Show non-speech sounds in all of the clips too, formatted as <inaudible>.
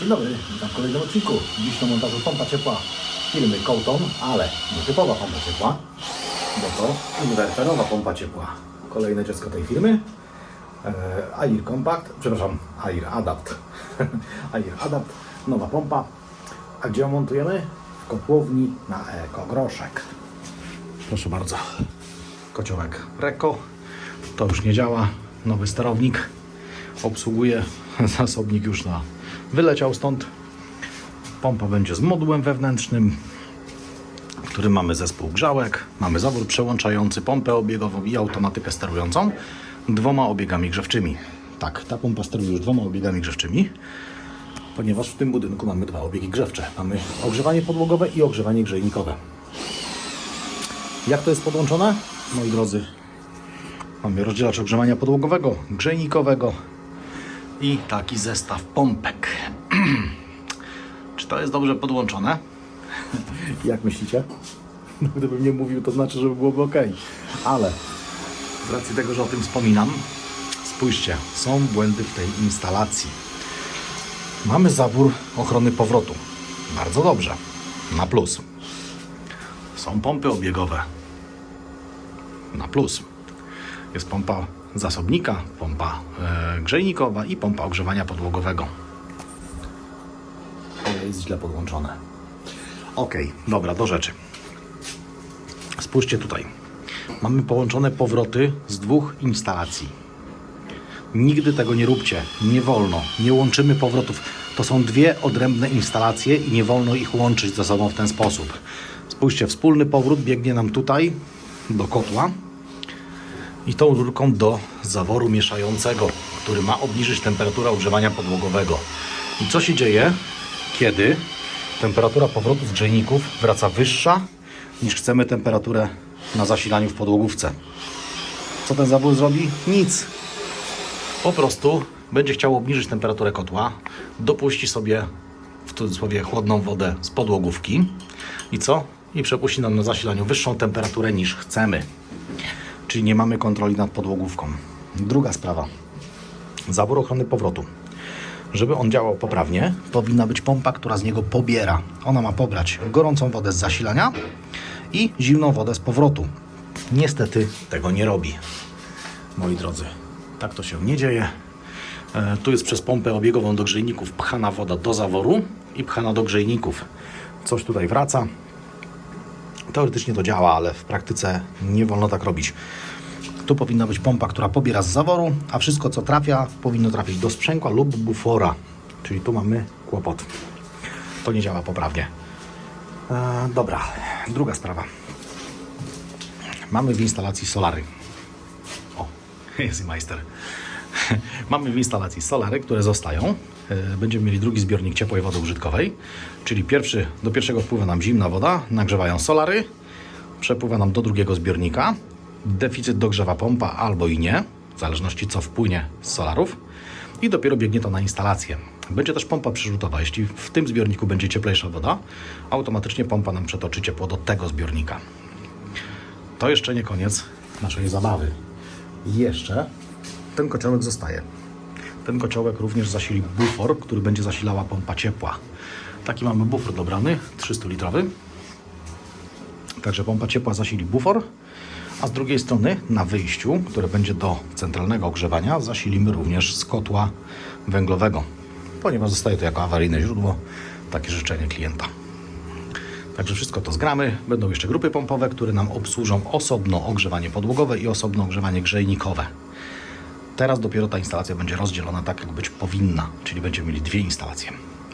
Dzień dobry, witam w kolejnym odcinku. Dziś na montażu pompa ciepła firmy Colton, ale nie typowa pompa ciepła, bo to inwerterowa pompa ciepła. Kolejne dziecko tej firmy. E, Air Compact, przepraszam, Air Adapt. <laughs> Air Adapt, nowa pompa. A gdzie ją montujemy? W kotłowni na ekogroszek. Proszę bardzo. Kociołek Reko. To już nie działa. Nowy sterownik obsługuje. <laughs> Zasobnik już na wyleciał stąd. Pompa będzie z modułem wewnętrznym, w którym mamy zespół grzałek, mamy zawór przełączający, pompę obiegową i automatykę sterującą dwoma obiegami grzewczymi. Tak, ta pompa steruje już dwoma obiegami grzewczymi, ponieważ w tym budynku mamy dwa obiegi grzewcze. Mamy ogrzewanie podłogowe i ogrzewanie grzejnikowe. Jak to jest podłączone? Moi drodzy, mamy rozdzielacz ogrzewania podłogowego, grzejnikowego i taki zestaw pompek. <clears throat> Czy to jest dobrze podłączone? Jak myślicie? No, gdybym nie mówił, to znaczy, że byłoby ok. Ale z racji tego, że o tym wspominam, spójrzcie, są błędy w tej instalacji. Mamy zawór ochrony powrotu. Bardzo dobrze. Na plus. Są pompy obiegowe. Na plus. Jest pompa zasobnika, pompa e, grzejnikowa i pompa ogrzewania podłogowego. Jest źle podłączone. Ok, dobra, do rzeczy. Spójrzcie tutaj. Mamy połączone powroty z dwóch instalacji. Nigdy tego nie róbcie. Nie wolno. Nie łączymy powrotów. To są dwie odrębne instalacje i nie wolno ich łączyć ze sobą w ten sposób. Spójrzcie, wspólny powrót biegnie nam tutaj do kotła i tą rurką do zaworu mieszającego, który ma obniżyć temperaturę ogrzewania podłogowego. I co się dzieje, kiedy temperatura powrotu z grzejników wraca wyższa niż chcemy temperaturę na zasilaniu w podłogówce? Co ten zawór zrobi? Nic. Po prostu będzie chciał obniżyć temperaturę kotła, dopuści sobie w cudzysłowie chłodną wodę z podłogówki i co? I przepuści nam na zasilaniu wyższą temperaturę niż chcemy czyli nie mamy kontroli nad podłogówką. Druga sprawa. Zabór ochrony powrotu. Żeby on działał poprawnie, powinna być pompa, która z niego pobiera. Ona ma pobrać gorącą wodę z zasilania i zimną wodę z powrotu. Niestety tego nie robi. Moi drodzy, tak to się nie dzieje. E, tu jest przez pompę obiegową do grzejników pchana woda do zaworu i pchana do grzejników. Coś tutaj wraca, Teoretycznie to działa, ale w praktyce nie wolno tak robić. Tu powinna być pompa, która pobiera z zaworu, a wszystko co trafia powinno trafić do sprzęgła lub bufora. Czyli tu mamy kłopot. To nie działa poprawnie. E, dobra, druga sprawa. Mamy w instalacji solary. O, <laughs> jest majster. <laughs> Mamy w instalacji solary, które zostają. E, Będziemy mieli drugi zbiornik ciepłej wody użytkowej, czyli pierwszy, do pierwszego wpływa nam zimna woda, nagrzewają solary, przepływa nam do drugiego zbiornika, deficyt dogrzewa pompa albo i nie, w zależności co wpłynie z solarów i dopiero biegnie to na instalację. Będzie też pompa przerzutowa. Jeśli w tym zbiorniku będzie cieplejsza woda, automatycznie pompa nam przetoczy ciepło do tego zbiornika. To jeszcze nie koniec naszej zabawy. Jeszcze ten kociołek zostaje. Ten kociołek również zasili bufor, który będzie zasilała pompa ciepła. Taki mamy bufor dobrany, 300-litrowy. Także pompa ciepła zasili bufor, a z drugiej strony na wyjściu, które będzie do centralnego ogrzewania, zasilimy również z kotła węglowego, ponieważ zostaje to jako awaryjne źródło, takie życzenie klienta. Także wszystko to zgramy. Będą jeszcze grupy pompowe, które nam obsłużą osobno ogrzewanie podłogowe i osobno ogrzewanie grzejnikowe. Teraz dopiero ta instalacja będzie rozdzielona tak, jak być powinna, czyli będziemy mieli dwie instalacje.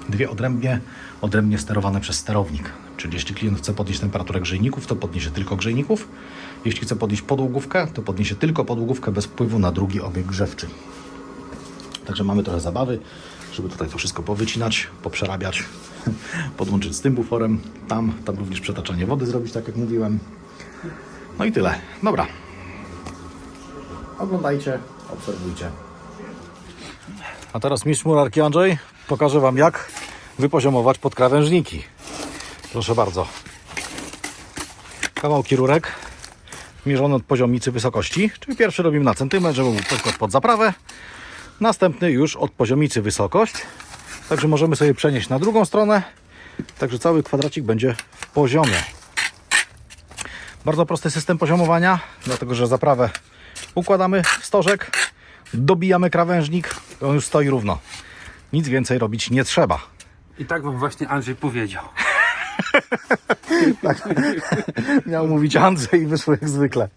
Dwie odrębnie, odrębnie sterowane przez sterownik. Czyli jeśli klient chce podnieść temperaturę grzejników, to podniesie tylko grzejników. Jeśli chce podnieść podłogówkę, to podniesie tylko podłogówkę bez wpływu na drugi obieg grzewczy. Także mamy trochę zabawy, żeby tutaj to wszystko powycinać, poprzerabiać, <laughs> podłączyć z tym buforem. Tam, tam również przetaczanie wody zrobić, tak jak mówiłem. No i tyle. Dobra. Oglądajcie, obserwujcie. A teraz mistrz murarki Andrzej pokaże Wam jak wypoziomować podkrawężniki. Proszę bardzo. Kawałki rurek mierzone od poziomicy wysokości, czyli pierwszy robimy na centymetr, żeby był podkład pod zaprawę. Następny już od poziomicy wysokość Także możemy sobie przenieść na drugą stronę. Także cały kwadracik będzie w poziomie. Bardzo prosty system poziomowania, dlatego że zaprawę układamy w stożek, dobijamy krawężnik, on już stoi równo. Nic więcej robić nie trzeba. I tak wam właśnie Andrzej powiedział. <laughs> Miał mówić Andrzej i wyszło jak zwykle.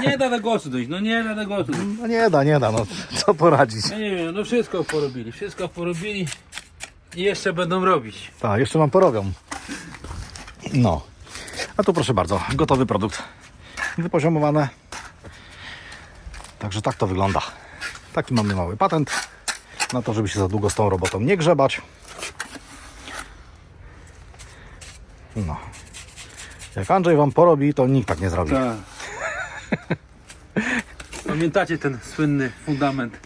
Nie da do głosu dojść, no nie da do głosu. No nie da, nie da, no co poradzić. Ja nie wiem, no wszystko porobili, wszystko porobili i jeszcze będą robić. Tak, jeszcze mam porobią. No. A tu proszę bardzo, gotowy produkt. Wypoziomowane. Także tak to wygląda. Taki mamy mały patent na to, żeby się za długo z tą robotą nie grzebać. Jak Andrzej wam porobi, to nikt tak nie zrobi. Tak. Pamiętacie ten słynny fundament,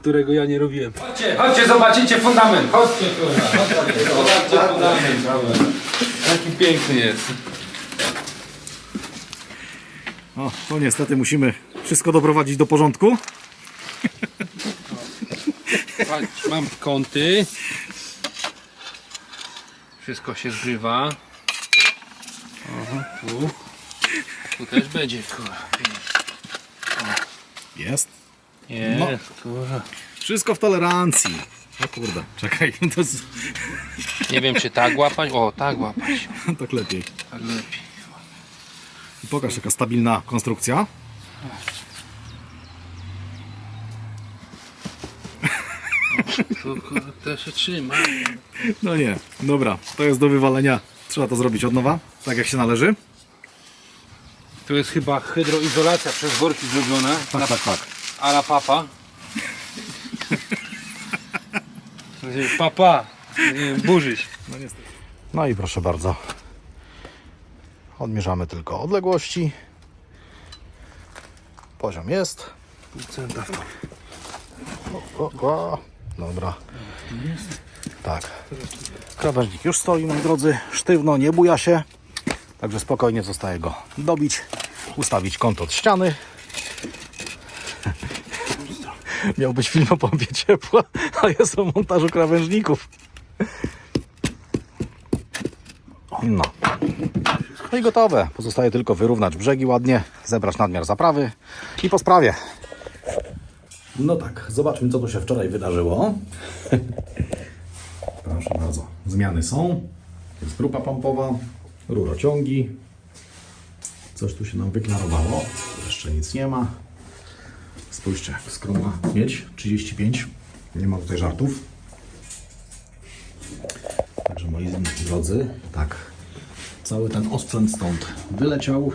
którego ja nie robiłem. Chodźcie, chodźcie, zobaczycie fundament. Chodźcie, kurwa. Chodźcie, zobaczcie fundament. Dobra. Jaki piękny jest. O, to niestety musimy wszystko doprowadzić do porządku. Patrz, mam kąty. Wszystko się zgrywa. Aha, tu. Tu też będzie, kurwa. Jest. Jest, No. kurwa. Wszystko w tolerancji. O kurde, czekaj, <laughs> to jest Nie wiem, czy tak łapać. O, tak łapać. <laughs> tak lepiej. Tak lepiej. Pokaż jaka stabilna konstrukcja. Tu kurwa, to się trzyma. No nie, dobra, to jest do wywalenia. Trzeba to zrobić od nowa, tak jak się należy. Tu jest chyba hydroizolacja przez worki zrobiona. Tak, tak, tak. A la papa. Papa. Nie, burzyć. No niestety. No i proszę bardzo. Odmierzamy tylko odległości. Poziom jest. Procenta. O, o. Dobra. Tak. Krawężnik już stoi, moi drodzy. Sztywno, nie buja się. Także spokojnie zostaje go dobić. Ustawić kąt od ściany. <laughs> Miał być film o pompie ciepła, a jest o montażu krawężników. No. No i gotowe. Pozostaje tylko wyrównać brzegi ładnie, zebrać nadmiar zaprawy i po sprawie. No tak, zobaczmy co tu się wczoraj wydarzyło. <laughs> Proszę bardzo, zmiany są. Jest grupa pompowa, rurociągi. Coś tu się nam wyklarowało. Jeszcze nic nie ma. Spójrzcie, jak skromna miedź, 35. Nie ma tutaj żartów. Także moi drodzy, tak, cały ten osprzęt stąd wyleciał.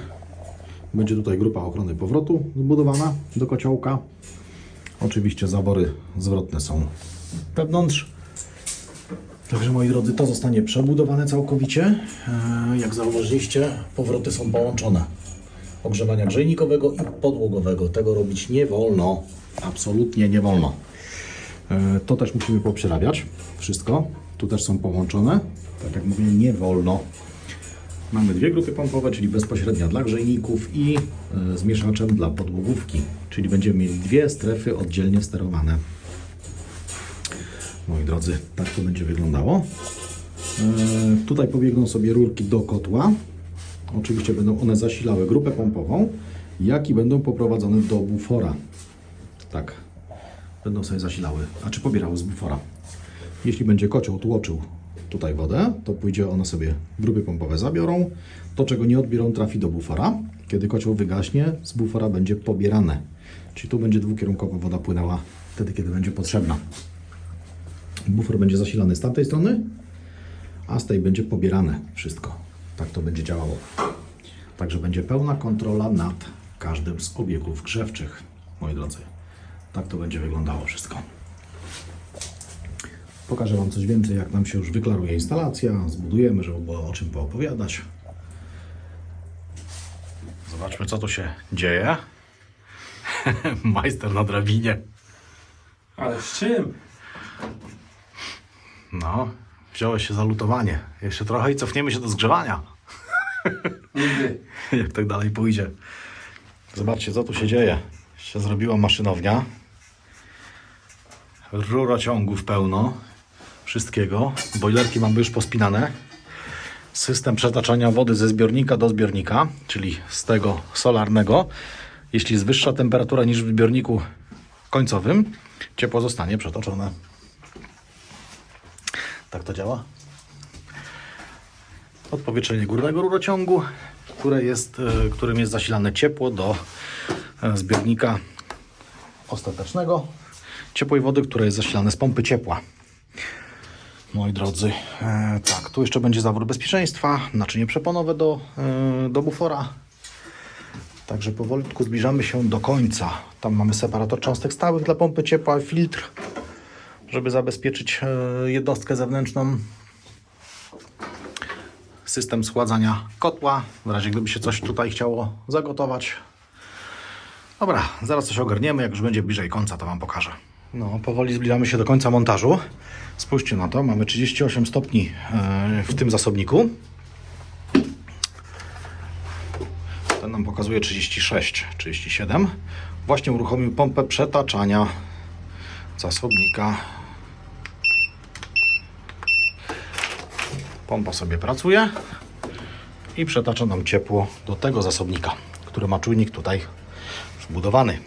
Będzie tutaj grupa ochrony powrotu zbudowana do kociołka. Oczywiście zawory zwrotne są wewnątrz. Także moi drodzy, to zostanie przebudowane całkowicie. E, Jak zauważyliście, powroty są połączone. Ogrzewania grzejnikowego i podłogowego. Tego robić nie wolno. Absolutnie nie wolno. E, To też musimy poprzerabiać. Wszystko. Tu też są połączone. Tak jak mówię, nie wolno. Mamy dwie grupy pompowe, czyli bezpośrednia dla grzejników i e, z mieszaczem dla podłogówki. Czyli będziemy mieli dwie strefy oddzielnie sterowane. Moi drodzy, tak to będzie wyglądało. E, tutaj pobiegną sobie rurki do kotła. Oczywiście będą one zasilały grupę pompową, jak i będą poprowadzone do bufora. Tak, będą sobie zasilały, a czy pobierały z bufora. Jeśli będzie kocioł tłoczył tutaj wodę, to pójdzie one sobie, grupy pompowe zabiorą. To, czego nie odbiorą, trafi do bufora. Kiedy kocioł wygaśnie, z bufora będzie pobierane. Czyli tu będzie dwukierunkowa woda płynęła wtedy, kiedy będzie potrzebna. Bufor będzie zasilany z tamtej strony, a z tej będzie pobierane wszystko. Tak to będzie działało. Także będzie pełna kontrola nad każdym z obiegów grzewczych, moi drodzy. Tak to będzie wyglądało wszystko. Pokażę Wam coś więcej, jak nam się już wyklaruje instalacja, zbudujemy, żeby było o czym poopowiadać. Zobaczmy, co tu się dzieje. <laughs> Majster na drabinie. Ale z czym? No, wziąłeś się za lutowanie. Jeszcze trochę i cofniemy się do zgrzewania. Nigdy. <laughs> Jak tak dalej pójdzie. Zobaczcie, co tu się dzieje. Się zrobiła maszynownia. rurociągów pełno, wszystkiego. Bojlerki mamy już pospinane. System przetaczania wody ze zbiornika do zbiornika, czyli z tego solarnego. Jeśli jest wyższa temperatura niż w zbiorniku końcowym, ciepło zostanie przetoczone. Tak to działa. Odpowietrzenie górnego rurociągu, które jest, e, którym jest zasilane ciepło do e, zbiornika ostatecznego ciepłej wody, które jest zasilane z pompy ciepła. Moi drodzy, e, tak, tu jeszcze będzie zawór bezpieczeństwa, naczynie przeponowe do, e, do bufora. Także powolutku zbliżamy się do końca. Tam mamy separator cząstek stałych dla pompy ciepła, filtr, żeby zabezpieczyć e, jednostkę zewnętrzną. System schładzania kotła, w razie gdyby się coś tutaj chciało zagotować. Dobra, zaraz coś ogarniemy, jak już będzie bliżej końca, to Wam pokażę. No, powoli zbliżamy się do końca montażu. Spójrzcie na to, mamy 38 stopni e, w tym zasobniku. Ten nam pokazuje 36, 37. Właśnie uruchomił pompę przetaczania zasobnika. Pompa sobie pracuje i przetacza nam ciepło do tego zasobnika, który ma czujnik tutaj wbudowany.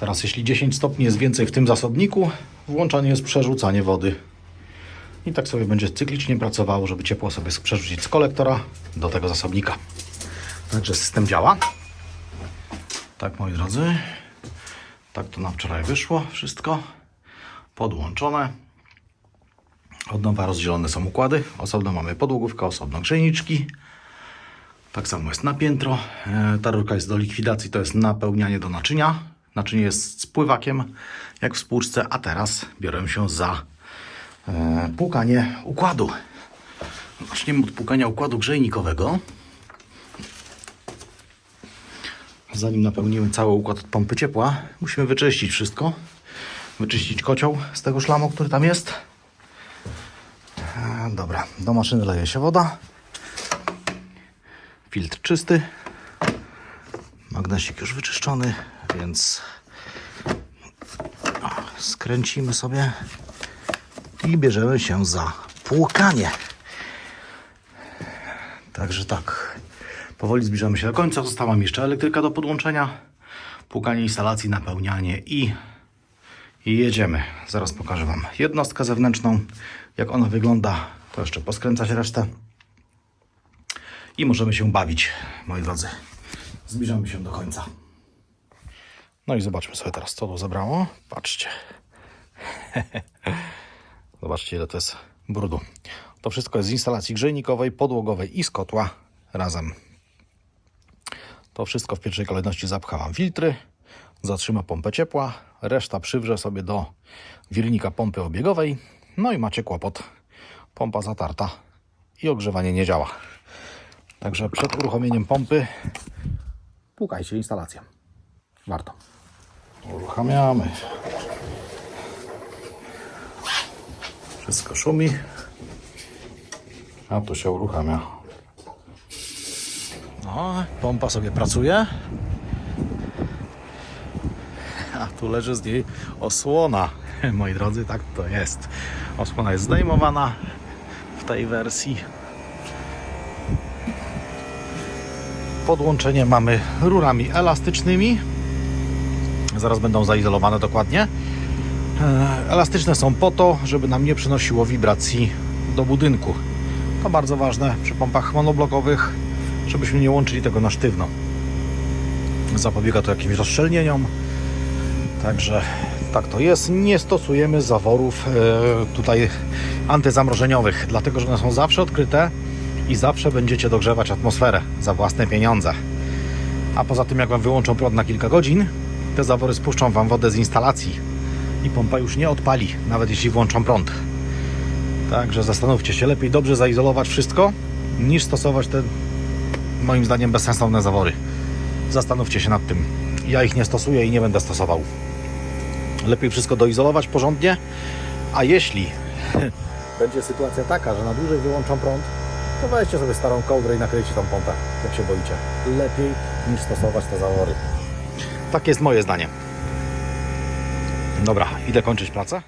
Teraz jeśli 10 stopni jest więcej w tym zasobniku, włączanie jest przerzucanie wody. I tak sobie będzie cyklicznie pracowało, żeby ciepło sobie przerzucić z kolektora do tego zasobnika. Także system działa. Tak moi drodzy. Tak to nam wczoraj wyszło wszystko. Podłączone. Od nowa rozdzielone są układy. Osobno mamy podłogówkę, osobno grzejniczki. Tak samo jest na piętro. E, Ta rurka jest do likwidacji, to jest napełnianie do naczynia. Naczynie jest z pływakiem, jak w spłuczce, a teraz biorę się za e, płukanie układu. Zaczniemy od płukania układu grzejnikowego. Zanim napełnimy cały układ od pompy ciepła, musimy wyczyścić wszystko. Wyczyścić kocioł z tego szlamu, który tam jest. E, Dobra, do maszyny leje się woda. Filtr czysty. Magnesik już wyczyszczony, więc skręcimy sobie i bierzemy się za płukanie. Także tak, powoli zbliżamy się do końca. Została mi jeszcze elektryka do podłączenia, płukanie instalacji, napełnianie i, i jedziemy. Zaraz pokażę Wam jednostkę zewnętrzną, jak ona wygląda. To jeszcze poskręcać resztę i możemy się bawić, moi drodzy. Zbliżamy się do końca. No i zobaczmy sobie teraz, co tu zabrało. Patrzcie. <laughs> Zobaczcie, ile to jest brudu. To wszystko jest z instalacji grzejnikowej, podłogowej i z kotła razem. To wszystko w pierwszej kolejności zapchałam filtry, zatrzyma pompę ciepła, reszta przywrze sobie do wirnika pompy obiegowej, no i macie kłopot. Pompa zatarta i ogrzewanie nie działa. Także przed uruchomieniem pompy płukajcie instalację. Warto. Uruchamiamy. Wszystko szumi. A tu się uruchamia. No, pompa sobie pracuje. A tu leży z niej osłona. Moi drodzy, tak to jest. Osłona jest zdejmowana w tej wersji. Podłączenie mamy rurami elastycznymi. Zaraz będą zaizolowane dokładnie. E, Elastyczne są po to, żeby nam nie przynosiło wibracji do budynku. To bardzo ważne przy pompach monoblokowych, żebyśmy nie łączyli tego na sztywno. Zapobiega to jakimś rozszczelnieniom. Także tak to jest. Nie stosujemy zaworów e, tutaj antyzamrożeniowych, dlatego że one są zawsze odkryte i zawsze będziecie dogrzewać atmosferę za własne pieniądze. A poza tym, jak Wam wyłączą prąd na kilka godzin, te zawory spuszczą Wam wodę z instalacji i pompa już nie odpali, nawet jeśli włączą prąd. Także zastanówcie się, lepiej dobrze zaizolować wszystko, niż stosować te, moim zdaniem, bezsensowne zawory. Zastanówcie się nad tym. Ja ich nie stosuję i nie będę stosował. Lepiej wszystko doizolować porządnie, a jeśli <laughs> będzie sytuacja taka, że na dłużej wyłączą prąd, to weźcie sobie starą kołdrę i nakryjcie tą pompę, jak się boicie. Lepiej niż stosować te zawory. Tak jest moje zdanie. Dobra, Idę kończyć pracę.